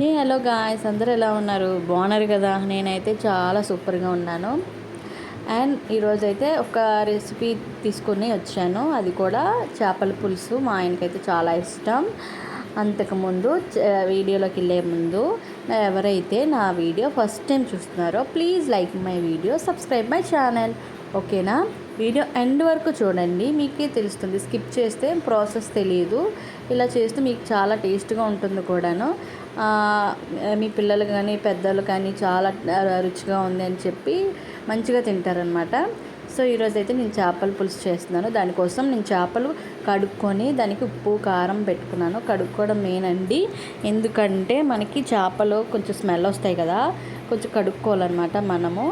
Hey hello guys అందరూ ఎలా ఉన్నారు? బాగున్నారు కదా? నేనైతే చాలా సూపర్గా ఉన్నాను. అండ్ ఈరోజు అయితే ఒక రెసిపీ తీసుకుని వచ్చాను. అది కూడా చేపల పులుసు. మా ఆయనకైతే చాలా ఇష్టం. అంతకుముందు చ- వీడియోలోకి వెళ్ళే ముందు ఎవరైతే నా వీడియో ఫస్ట్ టైం చూస్తున్నారో please like my video subscribe my channel ఓకేనా? వీడియో ఎండ్ వరకు చూడండి. మీకే తెలుస్తుంది. స్కిప్ చేస్తే ప్రాసెస్ తెలియదు ఇలా చేస్తే మీకు చాలా టేస్ట్గా ఉంటుంది కూడాను. మీ పిల్లలు కానీ పెద్దలు కానీ చాలా రుచిగా ఉంది అని చెప్పి మంచిగా తింటారనమాట సో ఈరోజు అయితే నేను చేపల పులుసు చేస్తున్నాను. దానికోసం నేను చేపలు కడుక్కొని దానికి ఉప్పు కారం పెట్టుకున్నాను. కడుక్కోవడం మెయిన్ అండి. ఎందుకంటే మనకి చేపలు కొంచెం స్మెల్ వస్తాయి కదా. కొంచెం కడుక్కోవాలన్నమాట మనము.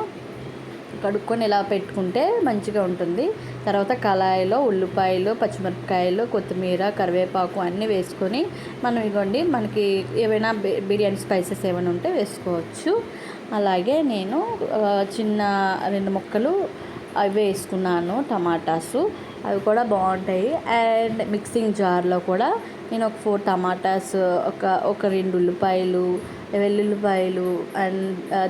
కడుక్కొని ఇలా పెట్టుకుంటే మంచిగా ఉంటుంది. తర్వాత కళాయిలో ఉల్లిపాయలు పచ్చిమిరపకాయలు కొత్తిమీర కరివేపాకు అన్నీ వేసుకొని మనం ఇగోండి మనకి ఏమైనా బి- బిర్యానీ స్పైసెస్ ఏమైనా ఉంటే వేసుకోవచ్చు. అలాగే నేను చిన్న రెండు ముక్కలు అవి వేసుకున్నాను టమాటాసు. అవి కూడా బాగుంటాయి. అండ్ మిక్సింగ్ జార్లో కూడా నేను ఒక ఫోర్ టమాటాస్ ఒక ఒక రెండు ఉల్లిపాయలు వెల్లుల్లిపాయలు అండ్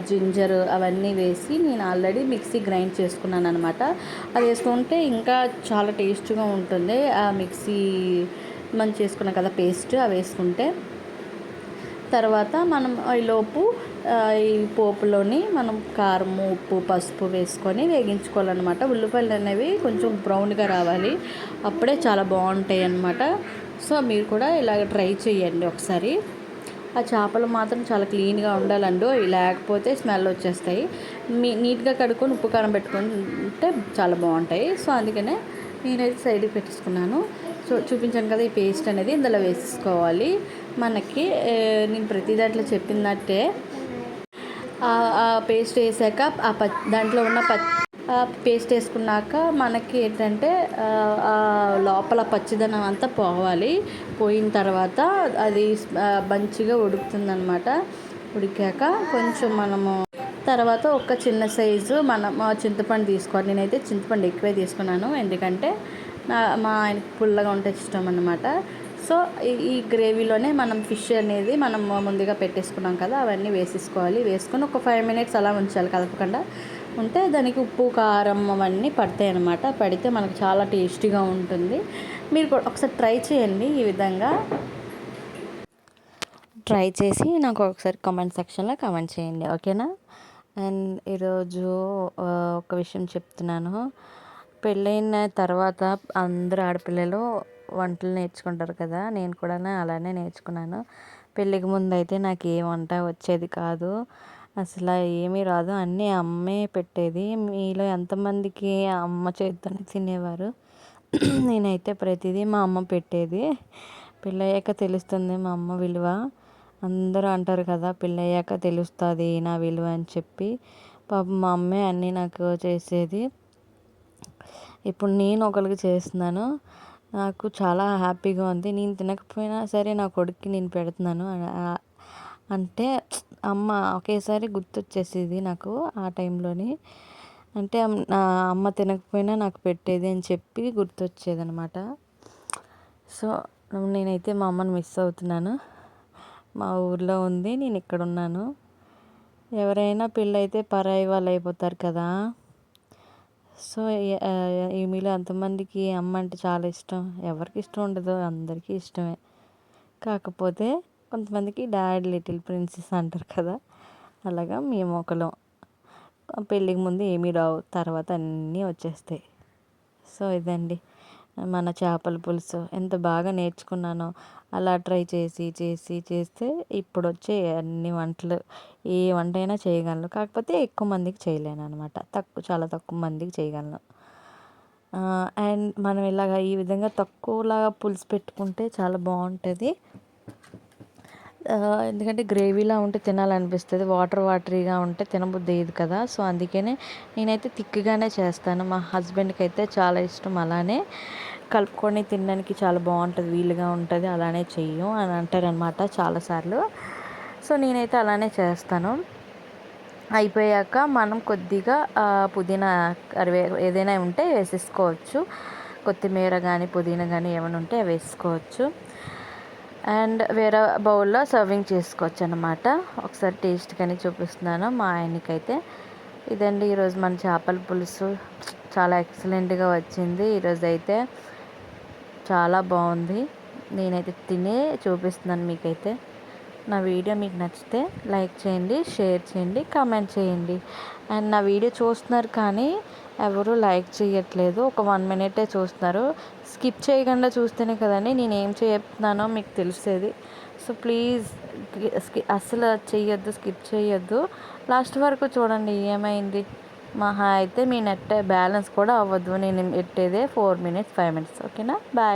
జింజర్ అవన్నీ వేసి నేను ఆల్రెడీ మిక్సీ గ్రైండ్ చేసుకున్నాను అనమాట అది వేసుకుంటే ఇంకా చాలా టేస్ట్గా ఉంటుంది. ఆ మిక్సీ మనం చేసుకున్నాం కదా పేస్ట్ అవి వేసుకుంటే తర్వాత మనం ఈలోపు ఈ పోపులోని మనం కారం ఉప్పు పసుపు వేసుకొని వేగించుకోవాలన్నమాట. ఉల్లిపాయలు అనేవి కొంచెం బ్రౌన్గా రావాలి. అప్పుడే చాలా బాగుంటాయి అన్నమాట. సో మీరు కూడా ఇలాగ ట్రై చేయండి ఒకసారి. ఆ చేపలు మాత్రం చాలా క్లీన్గా ఉండాలండి. లేకపోతే స్మెల్ వచ్చేస్తాయి. మీ నీట్గా కడుక్కొని ఉప్పు కారం పెట్టుకుంటే చాలా బాగుంటాయి. సో అందుకనే నేనైతే సైడ్కి పెట్టేసుకున్నాను. సో చూపించాను కదా ఈ పేస్ట్ అనేది ఇందులో వేసుకోవాలి. మనకి నేను ప్రతి దాంట్లో చెప్పినట్టే ఆ- ఆ పేస్ట్ వేసాక ఆ ప దాంట్లో ఉన్న ప పేస్ట్ వేసుకున్నాక మనకి ఏంటంటే లోపల పచ్చిదనం అంతా పోవాలి. పోయిన తర్వాత అది మంచిగా ఉడుకుతుందనమాట ఉడికాక కొంచెం మనము తర్వాత ఒక చిన్న సైజు మనం చింతపండు తీసుకోవాలి. నేనైతే చింతపండు ఎక్కువే తీసుకున్నాను. ఎందుకంటే నా మా ఆయనకి పుల్లగా ఉంటే ఇష్టం అన్నమాట. సో ఈ- ఈ గ్రేవీలోనే మనం ఫిష్ అనేది మనం ముందుగా పెట్టేసుకున్నాం కదా అవన్నీ వేసేసుకోవాలి. వేసుకొని ఒక ఫైవ్ మినిట్స్ అలా ఉంచాలి కలపకుండా. ఉంటే దానికి ఉప్పు కారం అవన్నీ పడతాయి అన్నమాట. పడితే మనకు చాలా టేస్టీగా ఉంటుంది. మీరు కూడా ఒకసారి ట్రై చేయండి ఈ విధంగా. ట్రై చేసి నాకు ఒకసారి కామెంట్ సెక్షన్లో కామెంట్ చేయండి ఓకేనా? అండ్ ఈరోజు ఒక విషయం చెప్తున్నాను. పెళ్ళైన తర్వాత అందరు ఆడపిల్లలు వంటలు నేర్చుకుంటారు కదా నేను కూడా అలానే నేర్చుకున్నాను. పెళ్ళికి ముందు అయితే నాకు ఏ వంట వచ్చేది కాదు అసలు ఏమీ రాదు అన్నీ అమ్మే పెట్టేది. మీలో ఎంతమందికి అమ్మ చేతితోనే తినేవారు? నేనైతే ప్రతిదీ మా అమ్మ పెట్టేది. పెళ్ళయ్యాక తెలుస్తుంది మా అమ్మ విలువ. అందరూ అంటారు కదా పెళ్ళయ్యాక తెలుస్తుంది నా విలువ అని చెప్పి. పాపం మా అమ్మే అన్నీ నాకు చేసేది. ఇప్పుడు నేను ఒకరికి చేస్తున్నాను. నాకు చాలా హ్యాపీగా ఉంది. నేను తినకపోయినా సరే నా కొడుక్కి నేను పెడుతున్నాను. అంటే అమ్మ ఒకేసారి గుర్తొచ్చేసేది నాకు ఆ టైంలోని. అంటే నా అమ్మ తినకపోయినా నాకు పెట్టేది అని చెప్పి గుర్తొచ్చేది అనమాట సో నేనైతే మా అమ్మని మిస్ అవుతున్నాను. మా ఊర్లో ఉంది నేను ఇక్కడ ఉన్నాను. ఎవరైనా పెళ్ళైతే పరాయి వాళ్ళు అయిపోతారు కదా. సో ఏమీలో ఈ మీలో అంతమందికి అమ్మ అంటే చాలా ఇష్టం? ఎవరికి ఇష్టం ఉండదు అందరికీ ఇష్టమే. కాకపోతే కొంతమందికి డాడ్ లిటిల్ ప్రిన్సెస్ అంటారు కదా అలాగా మేము ఒకలం పెళ్ళికి ముందు ఏమీ రావు తర్వాత అన్నీ వచ్చేస్తాయి. సో ఇదండి. మన చేపల పులుసు ఎంత బాగా నేర్చుకున్నానో అలా ట్రై చేసి చేసి చేస్తే ఇప్పుడు వచ్చే అన్ని వంటలు. ఏ వంట అయినా చేయగలను. కాకపోతే ఎక్కువ మందికి చేయలేను అనమాట తక్కువ చాలా తక్కువ మందికి చేయగలను. అండ్ మనం ఇలాగ ఈ విధంగా తక్కువలాగా పులుసు పెట్టుకుంటే చాలా బాగుంటుంది. ఎందుకంటే గ్రేవీలా ఉంటే తినాలనిపిస్తుంది వాటర్ వాటరీగా ఉంటే తినబుద్ధి ఇది కదా. సో అందుకనే నేనైతే థిక్గానే చేస్తాను. మా హస్బెండ్కి అయితే చాలా ఇష్టం అలానే. కలుపుకొని తినడానికి చాలా బాగుంటుంది వీలుగా ఉంటుంది అలానే చెయ్యం అని అంటారనమాట చాలాసార్లు. సో నేనైతే అలానే చేస్తాను. అయిపోయాక మనం కొద్దిగా పుదీనా కరివే ఏదైనా ఉంటే వేసేసుకోవచ్చు. కొత్తిమీర కానీ పుదీనా కానీ ఏమైనా ఉంటే వేసుకోవచ్చు. అండ్ వేరే బౌల్లో సర్వింగ్ చేసుకోవచ్చు అనమాట ఒకసారి టేస్ట్ కానీ చూపిస్తున్నాను మా ఆయనకైతే. ఇదండి ఈరోజు మన చేపల పులుసు. చాలా ఎక్సలెంట్గా వచ్చింది ఈరోజు అయితే చాలా బాగుంది. నేనైతే తినే చూపిస్తున్నాను మీకైతే. నా వీడియో మీకు నచ్చితే లైక్ చేయండి షేర్ చేయండి కామెంట్ చేయండి. అండ్ నా వీడియో చూస్తున్నారు కానీ ఎవరు లైక్ చేయట్లేదు ఒక వన్ మినిటే చూస్తున్నారు. స్కిప్ చేయకుండా చూస్తేనే కదండి. నేను ఏం చెప్తున్నానో మీకు తెలిసేది. సో ప్లీజ్ అసలు చెయ్యొద్దు స్కిప్ చేయొద్దు లాస్ట్ వరకు చూడండి ఏమైంది? మహా అయితే మీ నెట్ బ్యాలెన్స్ కూడా అవ్వద్దు నేను పెట్టేదే ఫోర్ మినిట్స్ ఫైవ్ మినిట్స్. ఓకేనా? బాయ్.